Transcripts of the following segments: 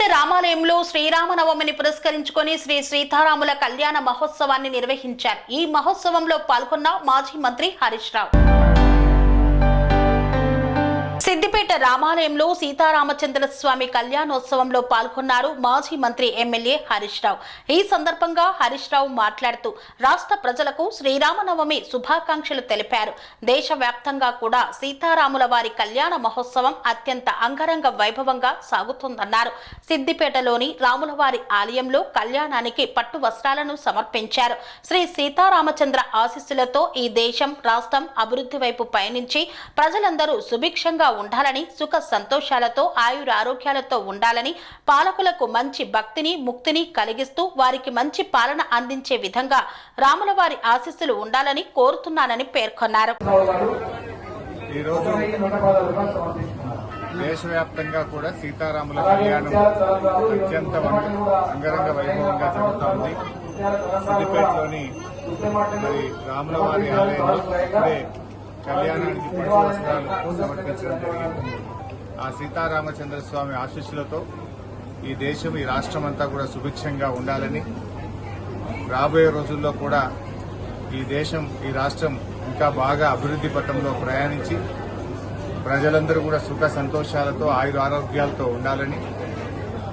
సిద్దిపేట రామాలయంలో శ్రీరామనవమిని పురస్కరించుకొని శ్రీ సీతారాముల కళ్యాణ మహోత్సవాన్ని నిర్వహించారు. ఈ మహోత్సవంలో పాల్గొన్న మాజీ మంత్రి హరీష్ రావు. రామాలయంలో సీతారామచంద్ర స్వామి కళ్యాణోత్సవంలో పాల్గొన్నారు మాజీ మంత్రి ఎమ్మెల్యే హరీష్ రావు. ఈ సందర్భంగా హరీష్ రావు మాట్లాడుతూ రాష్ట్ర ప్రజలకు శ్రీరామనవమి శుభాకాంక్షలు తెలిపారు. దేశవ్యాప్తంగా కూడా సీతారాముల వారి కళ్యాణ మహోత్సవం అత్యంత అంగరంగ వైభవంగా సాగుతుందన్నారు. సిద్దిపేటలోని రాములవారి ఆలయంలో కళ్యాణానికి పట్టు వస్త్రాలను సమర్పించారు. శ్రీ సీతారామచంద్ర ఆశీస్సులతో ఈ దేశం రాష్ట్రం అభివృద్ధి వైపు పయనించి ప్రజలందరూ సుభిక్షంగా ఉండాలని సుఖ సంతోషాలతో ఆయుర ఆరోగ్యాలతో ఉండాలని పాలకులకు మంచి భక్తిని ముక్తిని కలిగిస్తూ వారికి మంచి పాలన అందించే విధంగా రాముల వారి ఆశీస్సులు ఉండాలని కోరుతున్నానని పేర్కొన్నారు. ఈరోజు దేశవ్యాప్తంగా కూడా సీతారాముల కళ్యాణం అత్యంత అంగరంగ వైభవంగా జరుగుతూ ఉంది. సిద్దిపేటలోని మరి రాముల వారి ఆలయంలో ఇప్పుడే కళ్యాణానికి పట్టు వస్త్రాలు సమర్పించడం జరిగింది. ఆ సీతారామచంద్ర స్వామి ఆశీస్సులతో ఈ దేశం ఈ రాష్ట్రం అంతా కూడా సుభిక్షంగా ఉండాలని రాబోయే రోజుల్లో కూడా ఈ దేశం ఈ రాష్ట్రం ఇంకా బాగా అభివృద్ధి పథంలో ప్రయాణించి ప్రజలందరూ కూడా సుఖ సంతోషాలతో ఆయుర ఆరోగ్యాలతో ఉండాలని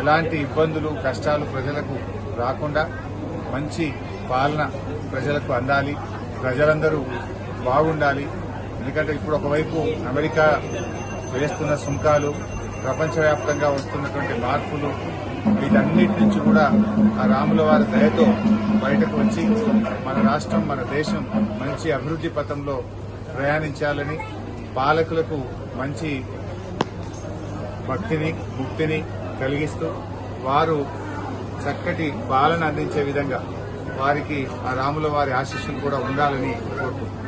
ఎలాంటి ఇబ్బందులు కష్టాలు ప్రజలకు రాకుండా మంచి పాలన ప్రజలకు అందాలి. ప్రజలందరూ బాగుండాలి. ఎందుకంటే ఇప్పుడు ఒకవైపు అమెరికా వేస్తున్న సుంకాలు ప్రపంచవ్యాప్తంగా వస్తున్నటువంటి మార్పులు వీటన్నిటి నుంచి కూడా ఆ రాముల వారి దయతో బయటకు వచ్చి మన రాష్ట్రం మన దేశం మంచి అభివృద్ధి పథంలో ప్రయాణించాలని పాలకులకు మంచి భక్తిని ముక్తిని కలిగిస్తూ వారు చక్కటి పాలన అందించే విధంగా వారికి ఆ రాముల వారి ఆశీస్సులు కూడా ఉండాలని కోరుకుంటున్నాను.